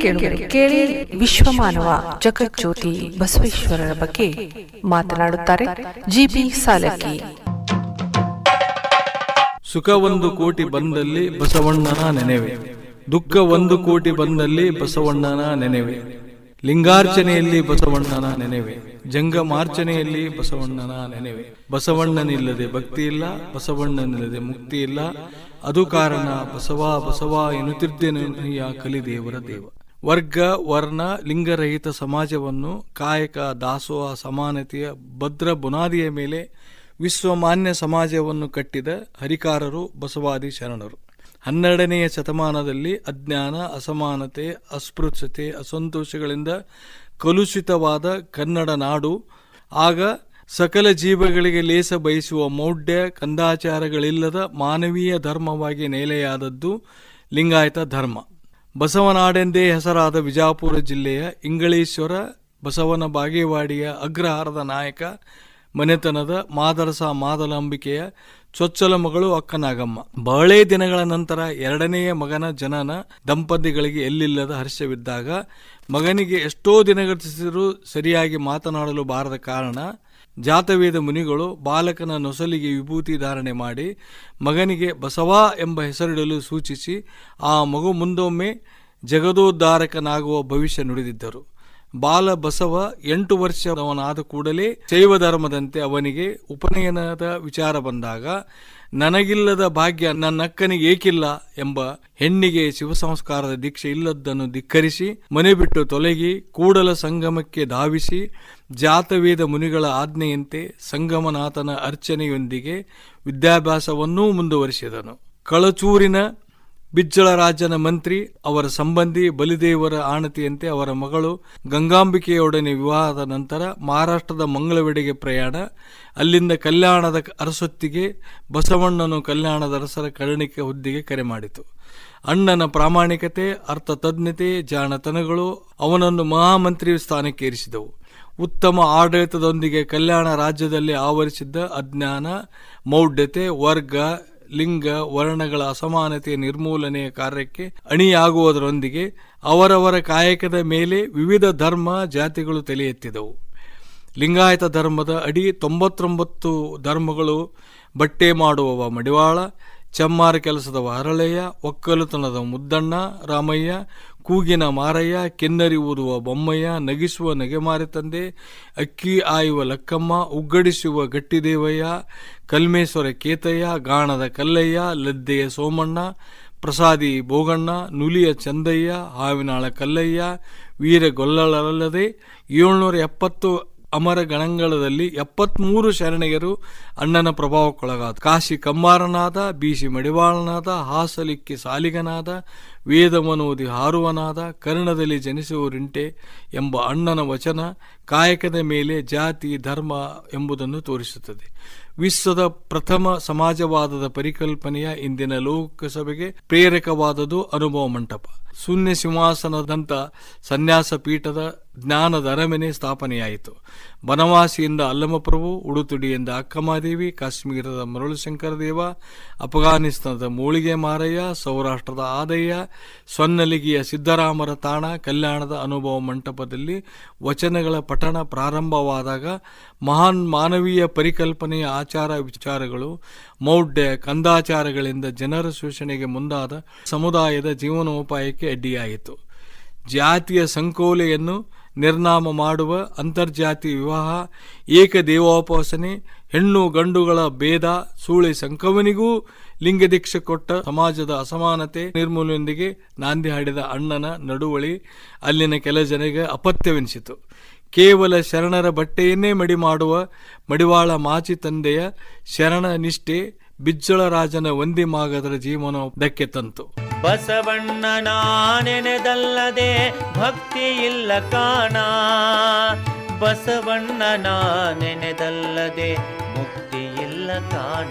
ಕೇಳುಗರೆ, ಕೇಳಿ ವಿಶ್ವಮಾನವ ಜಗಜ್ಯೋತಿ ಬಸವೇಶ್ವರರ ಬಗ್ಗೆ ಮಾತನಾಡುತ್ತಾರೆ ಜಿಬಿ ಸಾಲಕ್ಕಿ. ಸುಖ ಒಂದು ಕೋಟಿ ಬಂದಲ್ಲಿ ಬಸವಣ್ಣನ ನೆನೆವೆ. ದುಃಖ ಒಂದು ಕೋಟಿ ಬಂದಲ್ಲಿ ಬಸವಣ್ಣನ ನೆನೆವೆ. ಲಿಂಗಾರ್ಚನೆಯಲ್ಲಿ ಬಸವಣ್ಣನ ನೆನೆವೆ. ಜಂಗಮಾರ್ಚನೆಯಲ್ಲಿ ಬಸವಣ್ಣನ ನೆನೆವೆ. ಬಸವಣ್ಣನಿಲ್ಲದೆ ಭಕ್ತಿ ಇಲ್ಲ, ಬಸವಣ್ಣನಿಲ್ಲದೆ ಮುಕ್ತಿ ಇಲ್ಲ. ಅದು ಕಾರಣ ಬಸವ ಬಸವ ಕಲಿ ಕಲಿದೇವರ ದೇವ. ವರ್ಗ, ವರ್ಣ, ಲಿಂಗರಹಿತ ಸಮಾಜವನ್ನು ಕಾಯಕ, ದಾಸೋಹ, ಸಮಾನತೆಯ, ಭದ್ರ ಬುನಾದಿಯ ಮೇಲೆ ವಿಶ್ವಮಾನ್ಯ ಸಮಾಜವನ್ನು ಕಟ್ಟಿದ ಹರಿಕಾರರು ಬಸವಾದಿ ಶರಣರು. ಹನ್ನೆರಡನೆಯ ಶತಮಾನದಲ್ಲಿ ಅಜ್ಞಾನ, ಅಸಮಾನತೆ, ಅಸ್ಪೃಶ್ಯತೆ, ಅಸಂತೋಷಗಳಿಂದ ಕಲುಷಿತವಾದ ಕನ್ನಡ ನಾಡು, ಆಗ ಸಕಲ ಜೀವಗಳಿಗೆ ಲೇಸ ಬಯಸುವ ಮೌಢ್ಯ, ಕಂದಾಚಾರಗಳಿಲ್ಲದ ಮಾನವೀಯ ಧರ್ಮವಾಗಿ ನೆಲೆಯಾದದ್ದು ಲಿಂಗಾಯತ ಧರ್ಮ. ಬಸವನಾಡೆಂದೇ ಹೆಸರಾದ ವಿಜಾಪುರ ಜಿಲ್ಲೆಯ ಇಂಗಳೇಶ್ವರ ಬಸವನ ಬಾಗೇವಾಡಿಯ ಅಗ್ರಹಾರದ ನಾಯಕ, ಮನೆತನದ ಮಾದರಸ ಮಾದಲಾಂಬಿಕೆಯ ಚೊಚ್ಚಲ ಮಗಳು ಅಕ್ಕನಾಗಮ್ಮ. ಬಹಳೇ ದಿನಗಳ ನಂತರ ಎರಡನೆಯ ಮಗನ ಜನನ ದಂಪತಿಗಳಿಗೆ ಎಲ್ಲಿಲ್ಲದ ಹರ್ಷವಿದ್ದಾಗ ಮಗನಿಗೆ ಎಷ್ಟೋ ದಿನಗಳಿಸಿದರೂ ಸರಿಯಾಗಿ ಮಾತನಾಡಲು ಬಾರದ ಕಾರಣ ಜಾತವೇದ ಮುನಿಗಳು ಬಾಲಕನ ನೊಸಲಿಗೆ ವಿಭೂತಿ ಧಾರಣೆ ಮಾಡಿ ಮಗನಿಗೆ ಬಸವ ಎಂಬ ಹೆಸರಿಡಲು ಸೂಚಿಸಿ ಆ ಮಗು ಮುಂದೊಮ್ಮೆ ಜಗದೋದ್ಧಾರಕನಾಗುವ ಭವಿಷ್ಯ ನುಡಿದಿದ್ದರು. ಬಾಲ ಬಸವ ಎಂಟು ವರ್ಷದವನಾದ ಕೂಡಲೇ ಶೈವ ಧರ್ಮದಂತೆ ಅವನಿಗೆ ಉಪನಯನದ ವಿಚಾರ ಬಂದಾಗ ನನಗಿಲ್ಲದ ಭಾಗ್ಯ ನನ್ನ ಅಕ್ಕನಿಗೆ ಏಕಿಲ್ಲ ಎಂಬ ಹೆಣ್ಣಿಗೆ ಶಿವಸಂಸ್ಕಾರದ ದೀಕ್ಷೆ ಇಲ್ಲದ್ದನ್ನು ಧಿಕ್ಕರಿಸಿ, ಮನೆ ಬಿಟ್ಟು ತೊಲಗಿ, ಕೂಡಲ ಸಂಗಮಕ್ಕೆ ಧಾವಿಸಿ, ಜಾತವೇದ ಮುನಿಗಳ ಆಜ್ಞೆಯಂತೆ ಸಂಗಮನಾಥನ ಅರ್ಚನೆಯೊಂದಿಗೆ ವಿದ್ಯಾಭ್ಯಾಸವನ್ನೂ ಮುಂದುವರಿಸಿದನು. ಕಳಚೂರಿನ ಬಿಜ್ಜಳರಾಜನ ಮಂತ್ರಿ, ಅವರ ಸಂಬಂಧಿ ಬಲಿದೇವರ ಆಣತಿಯಂತೆ ಅವರ ಮಗಳು ಗಂಗಾಂಬಿಕೆಯೊಡನೆ ವಿವಾಹದ ನಂತರ ಮಹಾರಾಷ್ಟ್ರದ ಮಂಗಳವೆಡೆಗೆ ಪ್ರಯಾಣ. ಅಲ್ಲಿಂದ ಕಲ್ಯಾಣದ ಅರಸೊತ್ತಿಗೆ ಬಸವಣ್ಣನು ಕಲ್ಯಾಣದ ಅರಸರ ಕರುಣಿಕೆ ಹುದ್ದೆಗೆ ಕರೆ ಮಾಡಿತು. ಅಣ್ಣನ ಪ್ರಾಮಾಣಿಕತೆ ಅರ್ಥತಜ್ಞತೆ ಜಾಣತನಗಳು ಅವನನ್ನು ಮಹಾಮಂತ್ರಿ ಸ್ಥಾನಕ್ಕೆ ಏರಿಸಿದವು. ಉತ್ತಮ ಆಡಳಿತದೊಂದಿಗೆ ಕಲ್ಯಾಣ ರಾಜ್ಯದಲ್ಲಿ ಆವರಿಸಿದ್ದ ಅಜ್ಞಾನ, ಮೌಢ್ಯತೆ, ವರ್ಗ ಲಿಂಗ, ವರ್ಣಗಳ ಅಸಮಾನತೆಯ ನಿರ್ಮೂಲನೆಯ ಕಾರ್ಯಕ್ಕೆ ಅಣಿಯಾಗುವುದರೊಂದಿಗೆ ಅವರವರ ಕಾಯಕದ ಮೇಲೆ ವಿವಿಧ ಧರ್ಮ ಜಾತಿಗಳು ತಲೆ ಎತ್ತಿದವು ಲಿಂಗಾಯತ ಧರ್ಮದ ಅಡಿ ತೊಂಬತ್ತೊಂಬತ್ತು ಧರ್ಮಗಳು ಬಟ್ಟೆ ಮಾಡುವವ ಮಡಿವಾಳ, ಚಮ್ಮಾರ ಕೆಲಸದವ ಹರಳೆಯ, ಒಕ್ಕಲುತನದ ಮುದ್ದಣ್ಣ, ರಾಮಯ್ಯ ಕೂಗಿನ ಮಾರಯ್ಯ, ಕೆನ್ನರಿ ಊದುವ ಬೊಮ್ಮಯ್ಯ, ನಗಿಸುವ ನಗೆಮಾರೆ ತಂದೆ, ಅಕ್ಕಿ ಆಯುವ ಲಕ್ಕಮ್ಮ, ಉಗ್ಗಡಿಸುವ ಗಟ್ಟಿದೇವಯ್ಯ, ಕಲ್ಮೇಶ್ವರ ಕೇತಯ್ಯ, ಗಾಣದ ಕಲ್ಲಯ್ಯ, ಲದ್ದೆಯ ಸೋಮಣ್ಣ, ಪ್ರಸಾದಿ ಬೋಗಣ್ಣ ನುಲಿಯ ಚಂದಯ್ಯ, ಹಾವಿನಾಳ ಕಲ್ಲಯ್ಯ ವೀರಗೊಲ್ಲಳಲ್ಲದೆ ಏಳ್ನೂರ ಎಪ್ಪತ್ತು ಅಮರ ಗಣಂಗಳದಲ್ಲಿ ಎಪ್ಪತ್ಮೂರು ಶರಣೆಯರು ಅಣ್ಣನ ಪ್ರಭಾವಕ್ಕೊಳಗಾದ. ಕಾಶಿ ಕಂಬಾರನಾದ ಬಿಸಿ ಮಡಿವಾಳನಾದ, ಹಾಸಲಿಕ್ಕೆ ಸಾಲಿಗನಾದ ವೇದಮನೋದಿ ಹಾರುವನಾದ ಕರ್ಣದಲ್ಲಿ ಜನಿಸುವರಿಂಟೆ ಎಂಬ ಅಣ್ಣನ ವಚನ ಕಾಯಕದ ಮೇಲೆ ಜಾತಿ ಧರ್ಮ ಎಂಬುದನ್ನು ತೋರಿಸುತ್ತದೆ. ವಿಶ್ವದ ಪ್ರಥಮ ಸಮಾಜವಾದದ ಪರಿಕಲ್ಪನೆಯ ಇಂದಿನ ಲೋಕಸಭೆಗೆ ಪ್ರೇರಕವಾದದು ಅನುಭವ ಮಂಟಪ. ಶೂನ್ಯ ಸಿಂಹಾಸನದಂತ ಸನ್ಯಾಸ ಪೀಠದ ಜ್ಞಾನದ ಅರಮನೆ ಸ್ಥಾಪನೆಯಾಯಿತು. ಬನವಾಸಿಯಿಂದ ಅಲ್ಲಮಪ್ರಭು, ಉಡುತುಡಿಯಿಂದ ಅಕ್ಕಮಾದೇವಿ, ಕಾಶ್ಮೀರದ ಮರಳುಶಂಕರ ದೇವ ಅಫ್ಘಾನಿಸ್ತಾನದ ಮೂಳಿಗೆ ಮಾರಯ್ಯ, ಸೌರಾಷ್ಟ್ರದ ಆದಯ್ಯ ಸೊನ್ನಲಿಗೆಯ ಸಿದ್ದರಾಮರ ತಾಣ, ಕಲ್ಯಾಣದ ಅನುಭವ ಮಂಟಪದಲ್ಲಿ ವಚನಗಳ ಪಠಣ ಪ್ರಾರಂಭವಾದಾಗ ಮಹಾನ್ ಮಾನವೀಯ ಪರಿಕಲ್ಪನೆಯ ಆಚಾರ ವಿಚಾರಗಳು, ಮೌಢ್ಯ ಕಂದಾಚಾರಗಳಿಂದ ಜನರ ಶೋಷಣೆಗೆ ಮುಂದಾದ ಸಮುದಾಯದ ಜೀವನೋಪಾಯಕ್ಕೆ ಅಡ್ಡಿಯಾಯಿತು. ಜಾತಿಯ ಸಂಕೋಲೆಯನ್ನು ನಿರ್ನಾಮ ಮಾಡುವ ಅಂತರ್ಜಾತಿ ವಿವಾಹ, ಏಕ ದೇವೋಪಾಸನೆ, ಹೆಣ್ಣು ಗಂಡುಗಳ ಭೇದ, ಸೂಳೆ ಸಂಕವನಿಗೂ ಲಿಂಗದೀಕ್ಷೆ ಕೊಟ್ಟ ಸಮಾಜದ ಅಸಮಾನತೆ ನಿರ್ಮೂಲನೆಯೊಂದಿಗೆ ನಾಂದಿ ಹಾಡಿದ ಅಣ್ಣನ ನಡುವಳಿ ಅಲ್ಲಿನ ಕೆಲ ಜನರಿಗೆ ಅಪತ್ಯವೆನಿಸಿತು. ಕೇವಲ ಶರಣರ ಬಟ್ಟೆಯನ್ನೇ ಮಡಿ ಮಾಡುವ ಮಡಿವಾಳ ಮಾಚಿ ತಂದೆಯ ಶರಣ ನಿಷ್ಠೆ ರಾಜನ ಬಿಜ್ಜಳರಾಜನ ವಂದಿಮಾಗದರ ಜೀವನ ಬೆಕ್ಕೆ ತಂತು. ಬಸವಣ್ಣನ ನೆನೆದಲ್ಲದೆ ಭಕ್ತಿ ಇಲ್ಲ ಕಾಣ. ಬಸವಣ್ಣನ ನೆನೆದಲ್ಲದೆ ಮುಕ್ತಿ ಇಲ್ಲ ಕಾಣ.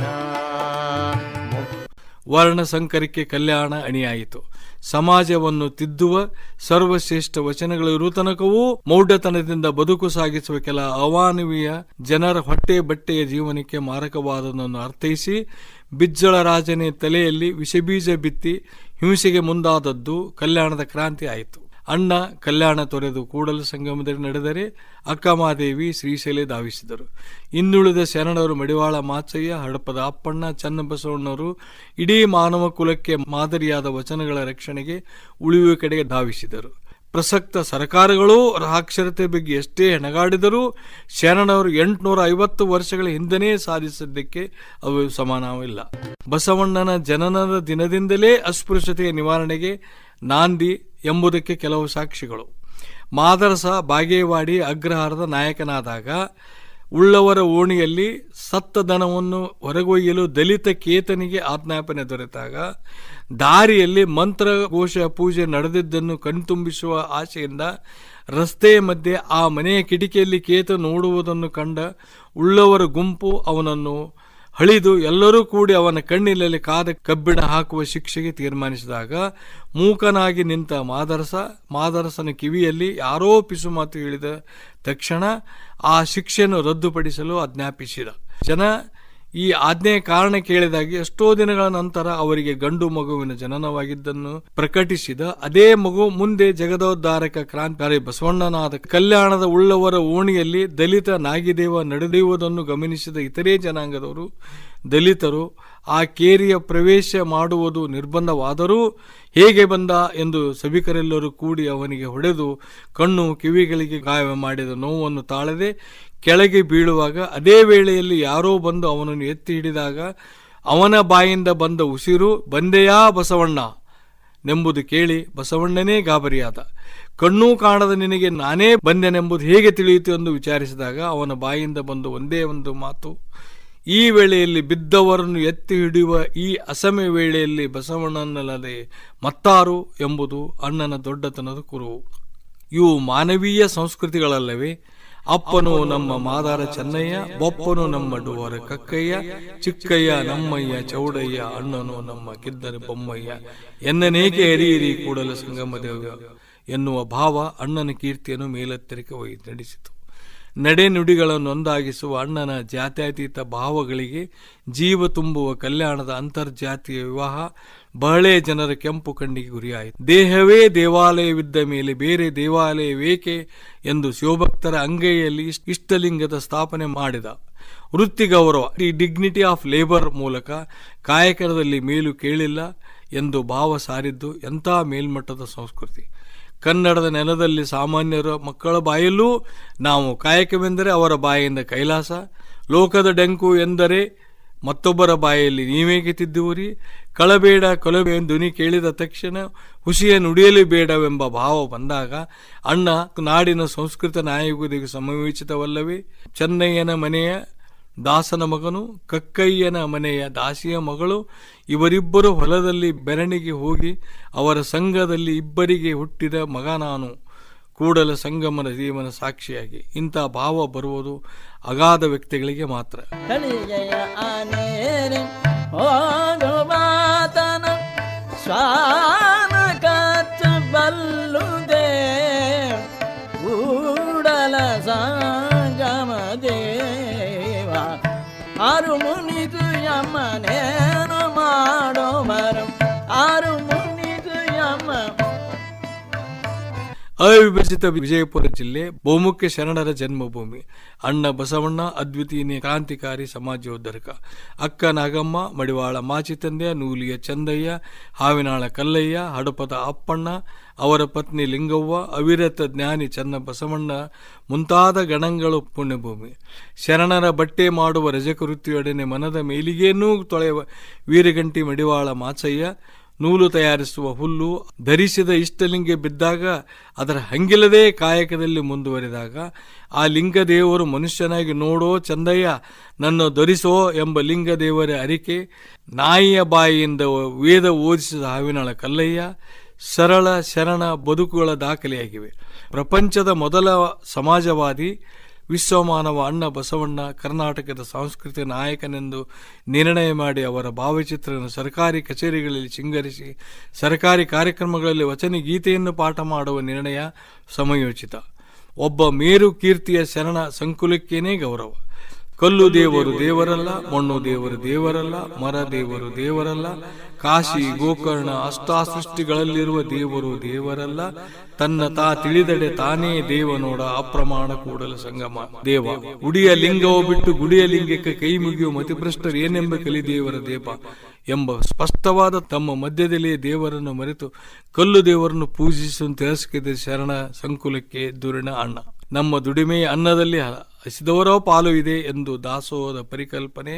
ಮುಕ್ತಿ ವರ್ಣ ಸಂಕರಕ್ಕೆ ಕಲ್ಯಾಣ ಅಣಿಯಾಯಿತು. ಸಮಾಜವನ್ನು ತಿದ್ದುವ ಸರ್ವಶ್ರೇಷ್ಠ ವಚನಗಳ ಇರುತನಕವೂ ಮೌಢ್ಯತನದಿಂದ ಬದುಕು ಸಾಗಿಸುವ ಕೆಲ ಅವಾನವೀಯ ಜನರ ಹೊಟ್ಟೆ ಬಟ್ಟೆಯ ಜೀವನಕ್ಕೆ ಮಾರಕವಾದದನ್ನು ಅರ್ಥೈಸಿ, ಬಿಜ್ಜಳ ರಾಜನೇ ತಲೆಯಲ್ಲಿ ವಿಷಬೀಜ ಬಿತ್ತಿ ಹಿಂಸೆಗೆ ಮುಂದಾದದ್ದು ಕಲ್ಯಾಣದ ಕ್ರಾಂತಿ ಆಯಿತು. ಅಣ್ಣ ಕಲ್ಯಾಣ ತೊರೆದು ಕೂಡಲ ಸಂಗಮದಲ್ಲಿ ನಡೆದರೆ ಅಕ್ಕಮಾದೇವಿ ಶ್ರೀಶೈಲೆ ಧಾವಿಸಿದರು. ಇನ್ನುಳಿದ ಶರಣರು ಮಡಿವಾಳ ಮಾಚಯ್ಯ ಹಡಪದ ಅಪ್ಪಣ್ಣ ಚನ್ನಬಸವಣ್ಣವರು ಇಡೀ ಮಾನವ ಕುಲಕ್ಕೆ ಮಾದರಿಯಾದ ವಚನಗಳ ರಕ್ಷಣೆಗೆ ಉಳಿಯುವ ಕಡೆಗೆ ಧಾವಿಸಿದರು. ಪ್ರಸಕ್ತ ಸರ್ಕಾರಗಳು ಸಾಕ್ಷರತೆ ಬಗ್ಗೆ ಎಷ್ಟೇ ಹೆಣಗಾಡಿದರೂ ಶರಣವರು ಎಂಟುನೂರ ಐವತ್ತು ವರ್ಷಗಳ ಹಿಂದೆಯೇ ಸಾಧಿಸಿದ್ದಕ್ಕೆ ಅವು ಸಮಾನವಿಲ್ಲ. ಬಸವಣ್ಣನ ಜನನದ ದಿನದಿಂದಲೇ ಅಸ್ಪೃಶ್ಯತೆಯ ನಿವಾರಣೆಗೆ ನಾಂದಿ ಎಂಬುದಕ್ಕೆ ಕೆಲವು ಸಾಕ್ಷಿಗಳು. ಮಾದರಸ ಬಾಗೇವಾಡಿ ಅಗ್ರಹಾರದ ನಾಯಕನಾದಾಗ ಉಳ್ಳವರ ಓಣಿಯಲ್ಲಿ ಸತ್ತ ದನವನ್ನು ಹೊರಗೊಯ್ಯಲು ದಲಿತ ಕೇತನಿಗೆ ಆಜ್ಞಾಪನೆ ದೊರೆತಾಗ ದಾರಿಯಲ್ಲಿ ಮಂತ್ರ ಘೋಷ ಪೂಜೆ ನಡೆದಿದ್ದನ್ನು ಕಣ್ತುಂಬಿಸುವ ಆಶೆಯಿಂದ ರಸ್ತೆಯ ಮಧ್ಯೆ ಆ ಮನೆಯ ಕಿಟಕಿಯಲ್ಲಿ ಕೇತ ನೋಡುವುದನ್ನು ಕಂಡ ಉಳ್ಳವರ ಗುಂಪು ಅವನನ್ನು ಹಳಿದು ಎಲ್ಲರೂ ಕೂಡಿ ಅವನ ಕಣ್ಣಿನಲ್ಲಿ ಕಾದ ಕಬ್ಬಿಣ ಹಾಕುವ ಶಿಕ್ಷೆಗೆ ತೀರ್ಮಾನಿಸಿದಾಗ ಮೂಕನಾಗಿ ನಿಂತ ಮಾದರಸ, ಮಾದರಸನ ಕಿವಿಯಲ್ಲಿ ಯಾರೋ ಪಿಸು ಮಾತು ಹೇಳಿದ ತಕ್ಷಣ ಆ ಶಿಕ್ಷೆಯನ್ನು ರದ್ದುಪಡಿಸಲು ಆಜ್ಞಾಪಿಸಿದ. ಜನ ಈ ಆಜ್ಞೆಯ ಕಾರಣ ಕೇಳಿದಾಗ ಎಷ್ಟೋ ದಿನಗಳ ನಂತರ ಅವರಿಗೆ ಗಂಡು ಮಗುವಿನ ಜನನವಾಗಿದ್ದನ್ನು ಪ್ರಕಟಿಸಿದ ಅದೇ ಮಗು ಮುಂದೆ ಜಗದೋದ್ಧಾರಕ ಕ್ರಾಂತಿಕಾರಿ ಬಸವಣ್ಣನಾದ ಕಲ್ಯಾಣದ ಉಳ್ಳವರ ಓಣಿಯಲ್ಲಿ ದಲಿತ ನಾಗಿದೇವ ನಡೆಯುವುದನ್ನು ಗಮನಿಸಿದ ಇತರೆ ಜನಾಂಗದವರು, ದಲಿತರು, ಆ ಕೇರಿಯ ಪ್ರವೇಶ ಮಾಡುವುದು ನಿರ್ಬಂಧವಾದರೂ ಹೇಗೆ ಬಂದ ಎಂದು ಸಭಿಕರೆಲ್ಲರೂ ಕೂಡಿ ಅವನಿಗೆ ಹೊಡೆದು ಕಣ್ಣು ಕಿವಿಗಳಿಗೆ ಗಾಯ ಮಾಡಿದ ನೋವನ್ನು ತಾಳದೆ ಕೆಳಗೆ ಬೀಳುವಾಗ ಅದೇ ವೇಳೆಯಲ್ಲಿ ಯಾರೋ ಬಂದು ಅವನನ್ನು ಎತ್ತಿ ಹಿಡಿದಾಗ ಅವನ ಬಾಯಿಂದ ಬಂದ ಉಸಿರು, ಬಂದೆಯಾ ಬಸವಣ್ಣ? ನೆಂಬುದು ಕೇಳಿ ಬಸವಣ್ಣನೇ ಗಾಬರಿಯಾದ. ಕಣ್ಣೂ ಕಾಣದ ನಿನಗೆ ನಾನೇ ಬಂದೆನೆಂಬುದು ಹೇಗೆ ತಿಳಿಯಿತು ಎಂದು ವಿಚಾರಿಸಿದಾಗ ಅವನ ಬಾಯಿಂದ ಬಂದು ಒಂದೇ ಒಂದು ಮಾತು, ಈ ವೇಳೆಯಲ್ಲಿ ಬಿದ್ದವರನ್ನು ಎತ್ತಿ ಹಿಡಿಯುವ ಈ ಅಸಮಯ ವೇಳೆಯಲ್ಲಿ ಬಸವಣ್ಣನಲ್ಲದೆ ಮತ್ತಾರು? ಎಂಬುದು ಅಣ್ಣನ ದೊಡ್ಡತನದ ಕುರುವು ಇವು ಮಾನವೀಯ ಸಂಸ್ಕೃತಿಗಳಲ್ಲವೇ. ಅಪ್ಪನು ನಮ್ಮ ಮಾದಾರ ಚೆನ್ನಯ್ಯ, ಬೊಪ್ಪನು ನಮ್ಮ ಡುವರ ಕಕ್ಕಯ್ಯ, ಚಿಕ್ಕಯ್ಯ ನಮ್ಮಯ್ಯ, ಚೌಡಯ್ಯ ಅಣ್ಣನು ನಮ್ಮ ಕಿದ್ದನ ಬೊಮ್ಮಯ್ಯ. ಎನ್ನನೇಕೆ ಎರಿಯಿರಿ ಕೂಡಲ ಸಂಗಮ ದೇವ ಎನ್ನುವ ಭಾವ ಅಣ್ಣನ ಕೀರ್ತಿಯನ್ನು ಮೇಲೆತ್ತರಿಕೆ ವಹಿ ನಡೆಸಿತು. ನಡೆನುಡಿಗಳನ್ನು ಒಂದಾಗಿಸುವ ಅಣ್ಣನ ಜಾತ್ಯತೀತ ಭಾವಗಳಿಗೆ ಜೀವ ತುಂಬುವ ಕಲ್ಯಾಣದ ಅಂತರ್ಜಾತಿಯ ವಿವಾಹ ಬಹಳೇ ಜನರ ಕೆಂಪು ಕಣ್ಣಿಗೆ ಗುರಿಯಾಯಿತು. ದೇಹವೇ ದೇವಾಲಯವಿದ್ದ ಮೇಲೆ ಬೇರೆ ದೇವಾಲಯವೇಕೆ ಎಂದು ಶಿವಭಕ್ತರ ಅಂಗೈಯಲ್ಲಿ ಇಷ್ಟಲಿಂಗದ ಸ್ಥಾಪನೆ ಮಾಡಿದ ವೃತ್ತಿ ಗೌರವ. ದಿ ಡಿಗ್ನಿಟಿ ಆಫ್ ಲೇಬರ್ ಮೂಲಕ ಕಾಯಕರದಲ್ಲಿ ಮೇಲು ಕೇಳಿಲ್ಲ ಎಂದು ಭಾವ ಸಾರಿದ್ದು ಎಂಥ ಮೇಲ್ಮಟ್ಟದ ಸಂಸ್ಕೃತಿ. ಕನ್ನಡದ ನೆಲದಲ್ಲಿ ಸಾಮಾನ್ಯರ ಮಕ್ಕಳ ಬಾಯಲ್ಲೂ ನಾವು ಕಾಯಕವೆಂದರೆ ಅವರ ಬಾಯಿಂದ ಕೈಲಾಸ. ಲೋಕದ ಡೆಂಕು ಎಂದರೆ ಮತ್ತೊಬ್ಬರ ಬಾಯಲ್ಲಿ ನೀವೇಗೆ ತಿದ್ದುವರಿ ಕಳಬೇಡ ಕೊಲಬೆ ಧ್ವನಿ ಕೇಳಿದ ತಕ್ಷಣ ಹುಸಿಯ ನುಡಿಯಲಿ ಬೇಡವೆಂಬ ಭಾವ ಬಂದಾಗ, ಅಣ್ಣ ನಾಡಿನ ಸಂಸ್ಕೃತ ನಾಯಕರಿಗೆ ಸಮಯೋಚಿತವಲ್ಲವೇ. ಚೆನ್ನಯ್ಯನ ಮನೆಯ ದಾಸನ ಮಗನು, ಕಕ್ಕಯ್ಯನ ಮನೆಯ ದಾಸಿಯ ಮಗಳು, ಇವರಿಬ್ಬರು ಹೊಲದಲ್ಲಿ ಬೆರಣಿಗೆ ಹೋಗಿ ಅವರ ಸಂಘದಲ್ಲಿ ಇಬ್ಬರಿಗೆ ಹುಟ್ಟಿದ ಮಗ ನಾನು ಕೂಡಲ ಸಂಗಮನ ಜೀವನ ಸಾಕ್ಷಿಯಾಗಿ. ಇಂಥ ಭಾವ ಬರುವುದು ಅಗಾಧ ವ್ಯಕ್ತಿಗಳಿಗೆ ಮಾತ್ರ. ಕಳಿಗೆಯ ಅವಿಭಜಿತ ವಿಜಯಪುರ ಜಿಲ್ಲೆ ಬಹುಮುಖ್ಯ ಶರಣರ ಜನ್ಮಭೂಮಿ. ಅಣ್ಣ ಬಸವಣ್ಣ ಅದ್ವಿತೀಯ ಕ್ರಾಂತಿಕಾರಿ ಸಮಾಜೋದ್ಧರಕ. ಅಕ್ಕ ನಾಗಮ್ಮ, ಮಡಿವಾಳ ಮಾಚಿ ತಂದೆಯ ನೂಲಿಯ ಚಂದಯ್ಯ, ಹಾವಿನಾಳ ಕಲ್ಲಯ್ಯ, ಹಡಪದ ಅಪ್ಪಣ್ಣ, ಅವರ ಪತ್ನಿ ಲಿಂಗವ್ವ, ಅವಿರತ ಜ್ಞಾನಿ ಚನ್ನ ಬಸವಣ್ಣ ಮುಂತಾದ ಗಣಗಳು ಪುಣ್ಯಭೂಮಿ. ಶರಣರ ಬಟ್ಟೆ ಮಾಡುವ ರಜಕೃತಿಯೊಡನೆ ಮನದ ಮೇಲಿಗೇನೂ ತೊಳೆಯುವ ವೀರಗಂಟಿ ಮಡಿವಾಳ ಮಾಚಯ್ಯ ನೂಲು ತಯಾರಿಸುವ ಹುಲ್ಲು ಧರಿಸಿದ ಇಷ್ಟಲಿಂಗ ಬಿದ್ದಾಗ ಅದರ ಹಂಗಿಲ್ಲದೆ ಕಾಯಕದಲ್ಲಿ ಮುಂದುವರಿದಾಗ, ಆ ಲಿಂಗದೇವರು ಮನುಷ್ಯನಾಗಿ ನೋಡೋ ಚಂದಯ್ಯ ನನ್ನ ಧರಿಸೋ ಎಂಬ ಲಿಂಗದೇವರ ಅರಿಕೆ, ನಾಯಿಯ ಬಾಯಿಯಿಂದ ವೇದ ಓದಿಸಿದ ಹಾವಿನಳ ಕಲ್ಲಯ್ಯ, ಸರಳ ಶರಣ ಬದುಕುಗಳ ದಾಖಲೆಯಾಗಿವೆ. ಪ್ರಪಂಚದ ಮೊದಲ ಸಮಾಜವಾದಿ ವಿಶ್ವಮಾನವ ಅಣ್ಣ ಬಸವಣ್ಣ ಕರ್ನಾಟಕದ ಸಾಂಸ್ಕೃತಿಕ ನಾಯಕನೆಂದು ನಿರ್ಣಯ ಮಾಡಿ ಅವರ ಭಾವಚಿತ್ರವನ್ನು ಸರ್ಕಾರಿ ಕಚೇರಿಗಳಲ್ಲಿ ಸಿಂಗರಿಸಿ, ಸರ್ಕಾರಿ ಕಾರ್ಯಕ್ರಮಗಳಲ್ಲಿ ವಚನ ಗೀತೆಯನ್ನು ಪಾಠ ಮಾಡುವ ನಿರ್ಣಯ ಸಮಯೋಚಿತ. ಒಬ್ಬ ಮೇರು ಕೀರ್ತಿಯ ಶರಣ ಸಂಕುಲಕ್ಕೇನೇ ಗೌರವ. ಕಲ್ಲು ದೇವರು ದೇವರಲ್ಲ, ಮಣ್ಣು ದೇವರು ದೇವರಲ್ಲ, ಮರ ದೇವರು ದೇವರಲ್ಲ, ಕಾಶಿ, ಗೋಕರ್ಣ, ಅಷ್ಟಾಸೃಷ್ಟಿಗಳಲ್ಲಿರುವ ದೇವರು ದೇವರಲ್ಲ. ತನ್ನ ತಾ ತಿಳಿದಡೆ ತಾನೇ ದೇವನೋಡ ಅಪ್ರಮಾಣ ಕೂಡಲ ಸಂಗಮ. ದೇವ ಗುಡಿಯ ಲಿಂಗವು ಬಿಟ್ಟು ಗುಡಿಯ ಲಿಂಗಕ್ಕೆ ಕೈ ಮುಗಿಯುವ ಮತಿಭ್ರಷ್ಟರು ಏನೆಂಬ ಕಲಿ ದೇವರ ದೇಪ ಎಂಬ ಸ್ಪಷ್ಟವಾದ ತಮ್ಮ ಮಧ್ಯದಲ್ಲಿ ದೇವರನ್ನು ಮರೆತು ಕಲ್ಲು ದೇವರನ್ನು ಪೂಜಿಸುವ ತಿರಸ್ಕರಿಸಿದ ಶರಣ ಸಂಕುಲಕ್ಕೆ ದುರಿಣ ಅಣ್ಣ. ನಮ್ಮ ದುಡಿಮೆಯ ಅನ್ನದಲ್ಲಿ ಹಸಿದವರೋ ಪಾಲು ಇದೆ ಎಂದು ದಾಸೋಹದ ಪರಿಕಲ್ಪನೆ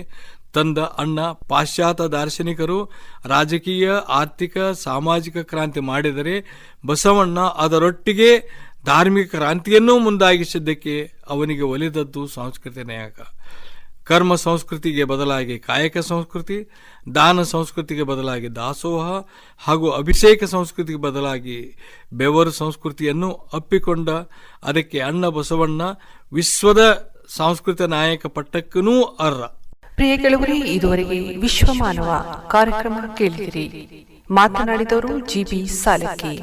ತಂದ ಅಣ್ಣ, ಪಾಶ್ಚಾತ್ಯ ದಾರ್ಶನಿಕರು ರಾಜಕೀಯ, ಆರ್ಥಿಕ, ಸಾಮಾಜಿಕ ಕ್ರಾಂತಿ ಮಾಡಿದರೆ ಬಸವಣ್ಣ ಅದರೊಟ್ಟಿಗೆ ಧಾರ್ಮಿಕ ಕ್ರಾಂತಿಯನ್ನೂ ಮುಂದಾಗಿಸಿದ್ದಕ್ಕೆ ಅವನಿಗೆ ಒಲಿದದ್ದು ಸಾಂಸ್ಕೃತಿಕ ನಾಯಕ ಕರ್ಮ ಸಂಸ್ಕೃತಿಗೆ ಬದಲಾಗಿ ಕಾಯಕ ಸಂಸ್ಕೃತಿ, ದಾನ ಸಂಸ್ಕೃತಿಗೆ ಬದಲಾಗಿ ದಾಸೋಹ ಹಾಗೂ ಅಭಿಷೇಕ ಸಂಸ್ಕೃತಿಗೆ ಬದಲಾಗಿ ಬೆವರು ಸಂಸ್ಕೃತಿಯನ್ನು ಅಪ್ಪಿಕೊಂಡ ಅದಕ್ಕೆ ಅಣ್ಣ ಬಸವಣ್ಣ ವಿಶ್ವದ ಸಾಂಸ್ಕೃತಿಕ ನಾಯಕ ಪಟ್ಟಕ್ಕೂ ಅರ್ಹ. ಪ್ರಿಯ ಕೆಳಗುರಿ, ಇದುವರೆಗೆ ವಿಶ್ವಮಾನವ ಕಾರ್ಯಕ್ರಮ ಕೇಳಿದಿರಿ. ಮಾತನಾಡಿದವರು ಜಿಬಿ ಸಾಲಕ್ಕಿ.